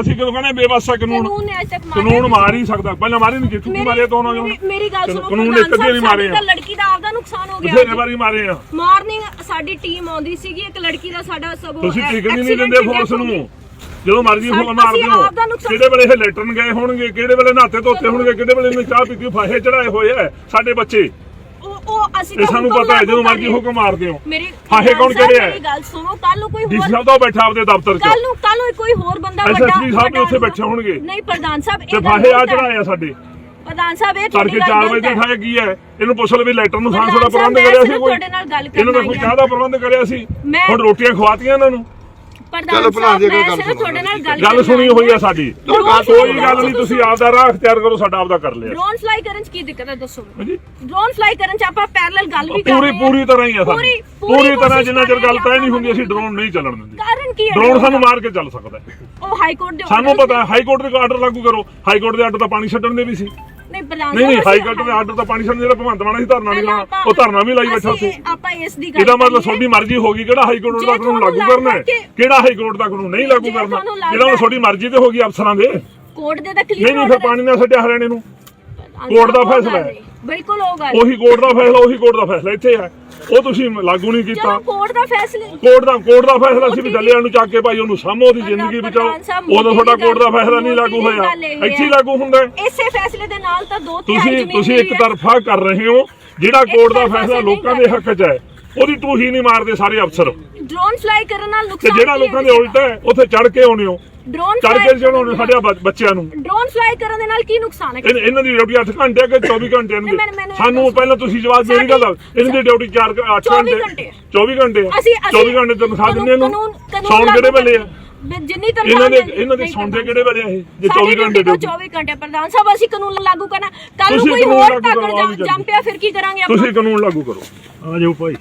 ਅਸੀਂ ਕਿਉਂ ਕਹਿੰਦੇ ਬੇਵਸ ਆ ਕਾਨੂੰਨ ਕਾਨੂੰਨ ਨੇ ਅੱਜ ਤੱਕ ਮਾਰਿਆ ਕਾਨੂੰਨ ਮਾਰ ਹੀ ਸਕਦਾ। ਪਹਿਲਾਂ ਮਾਰੇ ਨਹੀਂ ਕਿੱਥੋਂ ਮੇਰੀ- ਮਾਰੇ ਤੋਂ ਨਾ ਮੇਰੀ- ਗੱਲ ਸੁਣੋ ਕਾਨੂੰਨ ਇੱਕ ਅੱਧੇ ਨਹੀਂ ਮਾਰੇ ਤਾਂ ਲੜਕੀ ਦਾ ਆਪਦਾ ਨੁਕਸਾਨ ਹੋ ਗਿਆ। ਬਥੇਰੇ ਵਾਰੀ ਮਾਰੇ ਆ। ਮਾਰਨਿੰਗ ਸਾਡੀ ਟੀਮ ਆਉਂਦੀ ਸੀਗੀ ਇੱਕ ਲੜਕੀ ਦਾ ਸਾਡਾ ਸਭ ਤੁਸੀਂ ਟਿਕਟ ਨਹੀਂ ਦਿੰਦੇ ਫੋਰਸ ਨੂੰ। ਜਦੋਂ ਮਰਜ਼ੀ ਫੋਨ ਮਾਰਦੇ ਹੋ ਕਿਹੜੇ ਵੇਲੇ ਇਹ ਲੈਟਰਨ ਗਏ ਹੋਣਗੇ ਕਿਹੜੇ ਵੇਲੇ ਨਹਾਤੇ ਧੋਤੇ ਹੋਣਗੇ ਕਿਹੜੇ ਵੇਲੇ ਇਹਨੇ ਚਾਹ ਪੀਤੀ ਫਾਹੇ ਚੜਾਏ ਹੋਏ ਆ ਸਾਡੇ ਬੱਚੇ। ਉਹ ਉਹ ਅਸੀਂ ਇਹ ਤਾਂ ਸਾਨੂੰ ਹੁਕਮ ਪਤਾ ਹੈ ਜਦੋਂ ਲਾਗੂ ਮਰਜ਼ੀ ਕਰ ਹੁਕਮ ਮਾਰਦੇ ਹੋ ਮੇਰੀ ਫਾਹੇ ਕੌਣ ਸਾਹਿਬ, ਹੈ? ਮੇਰੀ ਗੱਲ ਸੁਣੋ ਕੱਲ ਨੂੰ ਕੋਈ ਡੀਸੀ ਹੋਰ ਸਾਹਿਬ ਤਾਂ ਬੈਠਾ ਆਪਦੇ ਦਫ਼ਤਰ 'ਚ। ਕੱਲ ਨੂੰ ਕੱਲ ਨੂੰ ਕੋਈ ਹੋਰ ਬੰਦਾ SSP ਸਾਹਿਬ ਵੀ ਵੱਡਾ ਉੱਥੇ। ਬੈਠੇ ਹੋਣਗੇ। ਨਹੀਂ ਪ੍ਰਧਾਨ ਸਾਹਿਬ ਤੇ ਫਾਹੇ ਆ ਚੜਾਏ ਆ ਸਾਡੇ। ਪ੍ਰਧਾਨ ਸਾਹਿਬ ਇਹ ਤੜਕੇ ਤੁਹਾਡੀ ਗੱਲ 4 ਵਜੇ ਗਲਤ ਹੈ। ਕੀ ਹੈ? ਇਹਨੂੰ ਪੁੱਛ ਲਓ ਵੀ ਲੈਟਰ ਨੂੰ ਸਾਂਸ ਦਾ ਪ੍ਰਬੰਧ ਕਰਿਆ ਸੀ ਕੋਈ? ਇਹਨਾਂ ਕਰਨਾ ਕੋਈ ਚਾਹ ਦਾ ਪ੍ਰਬੰਧ ਕਰਿਆ ਸੀ? ਹੁਣ ਰੋਟੀਆਂ ਖਵਾਤੀਆਂ ਇਹਨਾਂ ਨੂੰ। ਪ੍ਰਧਾਨ ਚਲੋ ਭਲਾ ਸਾਹਿਬ ਜੀ, ਮੈਂ ਕੋਈ ਗੱਲ ਸੁਣੋ। ਤੁਹਾਡੇ ਨਾਲ ਗੱਲ ਗੱਲ ਕਰਨਾ ਸੁਣੀ ਹੋਈ ਆ ਸਾਡੀ। ਕੋਈ ਗੱਲ ਨਹੀਂ ਤੁਸੀਂ ਆਪਦਾ ਰਾਹ ਅਖਤਿਆਰ ਕਰੋ ਸਾਡਾ ਆਪਦਾ ਕਰ ਲਿਆ। ਡਰੋਨ ਫਲਾਈ ਕਰਨ ਚ ਕੀ ਦਿੱਕਤ ਹੈ ਦੱਸੋ ਹਾਂਜੀ। ਡਰੋਨ ਫਲਾਈ ਕਰਨ ਚ ਆਪਾਂ ਪੈਰਲਲ ਗੱਲ ਵੀ ਕਰ ਪੂਰੀ ਰਹੇ। ਪੂਰੀ ਤਰ੍ਹਾਂ ਹੀ ਆ ਸਾਡੀ। ਪੂਰੀ- ਤਰ੍ਹਾਂ ਜਿੰਨਾ ਚਿਰ ਗੱਲ ਤੈਅ ਨਹੀਂ ਹੁੰਦੀ ਅਸੀਂ ਡਰੋਨ ਨਹੀਂ ਚੱਲਣ ਦਿੰਦੇ। ਕਾਰਨ ਕੀ ਹੈ? ਡਰੋਨ ਸਾਨੂੰ ਮਾਰ ਕੇ ਚੱਲ ਸਕਦਾ ਹੈ। ਉਹ ਹਾਈ ਕੋਰਟ ਦੇ ਸਾਨੂੰ ਪਤਾ ਹਾਈ ਕੋਰਟ ਦੇ ਆਰਡਰ ਲਾਗੂ ਕਰੋ। ਹਾਈ ਕੋਰਟ ਦੇ ਆਰਡਰ ਤਾਂ ਪਾਣੀ ਛੱਡਣ ਦੇ ਵੀ ਸੀ। ਨਹੀਂ ਨਹੀਂ ਹਾਈ ਕੋਰਟ ਦੇ ਆਰਡਰ ਤਾਂ ਪਾਣੀ ਛੱਡਣ ਜਿਹੜਾ ਭਗਵੰਤ ਮਾਨ ਸੀ ਧਰਨਾ ਨਹੀਂ ਲਾਉਣਾ। ਉਹ ਧਰਨਾ ਵੀ ਲਾਈ ਬੈਠਾ ਸੀ ਅਸੀਂ- ਆਪਾਂ ਇਸ ਦੀ ਗੱਲ ਇਹਦਾ ਮਤਲਬ। ਤੁਹਾਡੀ ਮਰਜ਼ੀ ਹੋਗੀ ਕਿਹੜਾ ਹਾਈ ਕੋਰਟ ਦਾ ਕਾਨੂੰਨ ਲਾਗੂ ਕਰਨਾ ਹੈ? ਕਿਹੜਾ ਹਾਈ ਕੋਰਟ ਦਾ ਕਾਨੂੰਨ ਨਹੀਂ ਲਾਗੂ ਕਰਨਾ? ਮਤਲਬ ਤੁਹਾਡੀ ਮਰਜ਼ੀ ਤੇ ਹੋਗੀ ਅਫਸਰਾਂ ਦੇ। ਕੋਰਟ ਦੇ ਤਾਂ ਕਲੀਅਰ ਨਹੀਂ ਨਹੀਂ ਫਿਰ ਪਾਣੀ ਨਾਲ ਛੱਡਿਆ ਹਰਿਆਣੇ ਨੂੰ। ਕੋਰਟ ਦਾ ਫੈਸਲਾ ਹੈ। ਬਿਲਕੁਲ ਹੋਗਾ ਉਹੀ ਕੋਰਟ ਦਾ ਫੈਸਲਾ ਉਹੀ ਕੋਰਟ ਦਾ ਫੈਸਲਾ ਇੱਥੇ ਹੈ। ਉਹ ਤੁਸੀਂ ਲਾਗੂ ਨਹੀਂ ਕੀਤਾ। ਚਲੋ ਕੋਰਟ ਦਾ ਫੈਸਲੇ। ਕੋਰਟ ਦਾ ਕੋਰਟ ਦਾ ਫੈਸਲਾ ਸੀ ਵੀ ਦੱਲਿਆਂ ਨੂੰ ਚੱਕ ਕੇ ਭਾਈ ਉਹਨੂੰ ਸਾਹਮੋ ਉਹਦੀ ਜ਼ਿੰਦਗੀ ਬਚਾਓ। ਉਦੋਂ ਤੁਹਾਡਾ ਦੀ ਕੋਰਟ ਦਾ ਗੱਲ- ਫੈਸਲਾ ਨਹੀਂ ਲਾਗੂ ਦੀ ਹੋਇਆ। ਗੱਲ ਹੈ। ਇੱਥੇ ਹੀ ਲਾਗੂ ਹੁੰਦਾ ਹੈ। ਇਸੇ ਫੈਸਲੇ ਦੇ ਨਾਲ ਤਾਂ ਦੋ ਤਿਹਾਈ ਤੁਸੀਂ ਤੁਸੀਂ ਇੱਕ ਹੈ। ਤਰਫਾ ਕਰ ਰਹੇ ਹੋ ਜਿਹੜਾ ਕੋਰਟ ਦਾ ਫੈਸਲਾ ਲੋਕਾਂ ਦੇ ਹੱਕ 'ਚ ਹੈ ਉਹਦੀ ਟੂਹੀ ਨਹੀਂ ਮਾਰਦੇ ਸਾਰੇ ਅਫਸਰ। ਡਰੋਨ ਫਲਾਈ ਕਰਨ ਨਾਲ ਤੇ ਨੁਕਸਾਨ ਜਿਹੜਾ ਲੋਕਾਂ ਹੈ? ਦੇ ਉਲਟ ਹੈ ਉੱਥੇ ਚੜ ਕੇ ਆਉਣੇ ਹੋ। ਡਰੋਨ ਚੜ ਕੇ ਚੜਾਉਣੇ ਸਾਡੇ ਬ- ਬੱਚਿਆਂ ਨੂੰ। ਡਰੋਨ ਫਲਾਈ ਕਰਨ ਦੇ ਨਾਲ ਕੀ ਨੁਕਸਾਨ ਹੈ? ਇਹ- ਇਹਨਾਂ ਦੀ ਡਿਊਟੀ 8 ਘੰਟੇ ਕਿ 24 ਘੰਟੇ ਨਹੀਂ, ਮੈਨੂੰ- ਦੀ ਮੈਨੂੰ ਸਾਨੂੰ ਦੱਸੋ। ਪਹਿਲਾਂ ਤੁਸੀਂ ਜਵਾਬ ਮੇਰੀ ਗੱਲ ਦਾ ਇਹਨਾਂ ਦੀ ਡਿਊਟੀ 4 8 24 ਘੰਟੇ ਘੰਟੇ। 24 ਘੰਟੇ ਆ। ਅਸੀਂ 24 ਘੰਟੇ ਤਨਖਾਹ ਦਿੰਦੇ ਕਾਨੂੰਨ ਸੌਣ ਕਿਹੜੇ ਲਾਗੂ ਵੇਲੇ ਆ? ਜਿੰਨੀ ਤਨਖਾਹ ਇਹਨਾਂ ਦੇ ਇਹਨਾਂ ਦੇ ਸੌਂਦੇ ਕਿਹੜੇ ਵੇਲੇ ਆ ਇਹ? ਜੇ ਸਾਡੀ 24 ਘੰਟੇ ਡਿਊਟੀ 24 ਘੰਟੇ ਪ੍ਰਧਾਨ ਸਾਹਿਬ ਅਸੀਂ ਕਾਨੂੰਨ ਲਾਗੂ ਕਰਨਾ। ਕੱਲ ਨੂੰ ਕੋਈ ਹੋਰ ਟੱਕਰ ਜੰਮ ਪਿਆ ਫਿਰ ਕੀ ਕਰਾਂਗੇ ਆਪਾਂ? ਤੁਸੀਂ ਕਾਨੂੰਨ ਲਾਗੂ ਕਰੋ। ਆ ਜਾਓ ਭਾਈ।